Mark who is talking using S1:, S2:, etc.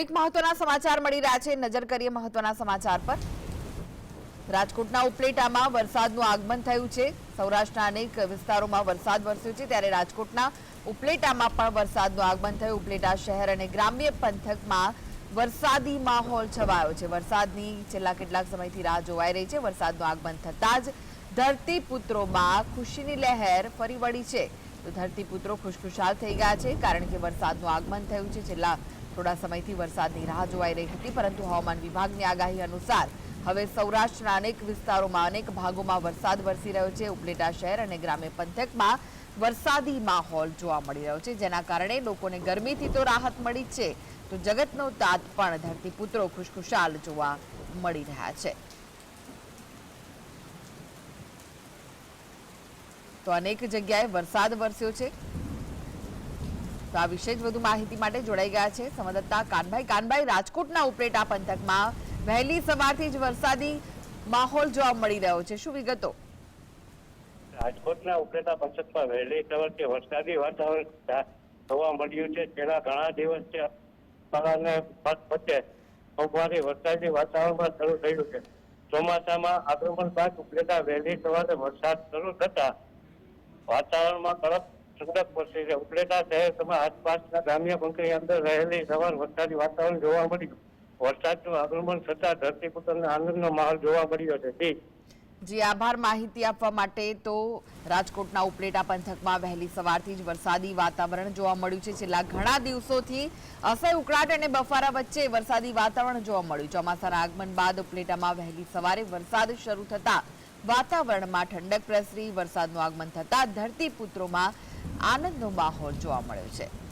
S1: એક મહત્વના સમાચાર મળી રહ્યા છે. નજર કરીએ મહત્વના સમાચાર પર. રાજકોટના ઉપલેટામાં વરસાદનું આગમન થયું છે. સૌરાષ્ટ્રના અનેક વિસ્તારોમાં વરસાદ વરસ્યો છે. ત્યારે રાજકોટના ઉપલેટામાં પણ વરસાદનું આગમન થયું. ઉપલેટા શહેર અને ગ્રામ્ય પંથકમાં વરસાદી માહોલ છવાયો છે. વરસાદની છેલ્લા કેટલાક સમયથી રાહ જોવાઈ રહી છે. વરસાદનું આગમન થતાં જ ધરતીપુત્રોમાં ખુશીની લહેર ફરી વળી છે. તો ધરતીપુત્રો ખુશખુશાલ થઈ ગયા છે કારણ કે વરસાદનું આગમન થયું છે. છેલ્લા થોડા સમયથી વરસાદની રાહ જોવાઈ રહી હતી, પરંતુ હવામાન વિભાગની આગાહી અનુસાર હવે સૌરાષ્ટ્રના અનેક વિસ્તારોમાં અનેક ભાગોમાં વરસાદ વરસી રહ્યો છે. ઉપલેટા શહેર અને ગ્રામ્ય પંથકમાં વરસાદી માહોલ જોવા મળી રહ્યો છે, જેના કારણે લોકોને ગરમીથી તો રાહત મળી છે. તો જગતનો તાત પણ ધરતીપુત્રો ખુશખુશાલ જોવા મળી રહ્યા છે. તો અનેક જગ્યાએ વરસાદ વરસ્યો છે. તો આ વિશે જ વધુ માહિતી માટે જોડાઈ ગયા છે સંવાદદાતા કાનભાઈ. કાનભાઈ, રાજકોટના ઉપલેટા પંથકમાં વહેલી સવારથી જ વરસાદી માહોલ જોવા મળી રહ્યો છે. શું વિગતો?
S2: રાજકોટના ઉપલેટા પંથકમાં વહેલી સવારથી વરસાદી વાતાવરણ જોવા મળ્યું છે. છેલ્લા ઘણા દિવસથી અને વચ્ચે સોમવારે વરસાદી વાતાવરણમાં શરૂ થયું છે. ચોમાસામાં આગમન બાદ ઉપલેટા વહેલી સવારે વરસાદ શરૂ થતા વાતાવરણમાં કડક ઠંડક પડશે છે. ઉપલેટા શહેર તેમજ આસપાસના ગ્રામ્ય પંથકની અંદર રહેલી સવાર વરસાદી વાતાવરણ જોવા મળ્યું. વરસાદનું આગમન થતા ધરતીપુત્રને આનંદનો માહોલ જોવા મળ્યો છે.
S1: જી, આભાર માહિતી આપવા માટે તો રાજકોટના ઉપલેટા પંથકમાં વહેલી સવારથી જ વરસાદી વાતાવરણ જોવા મળ્યું છે. છેલ્લા ઘણા દિવસોથી અસહ્ય ઉકળાટ અને બફારા વચ્ચે વરસાદી વાતાવરણ જોવા મળ્યું. ચોમાસાના આગમન બાદ ઉપલેટામાં વહેલી સવારે વરસાદ શરૂ થતા વાતાવરણમાં ઠંડક પ્રસરી. વરસાદનું આગમન થતા ધરતીપુત્રોમાં આનંદનો માહોલ જોવા મળ્યો છે.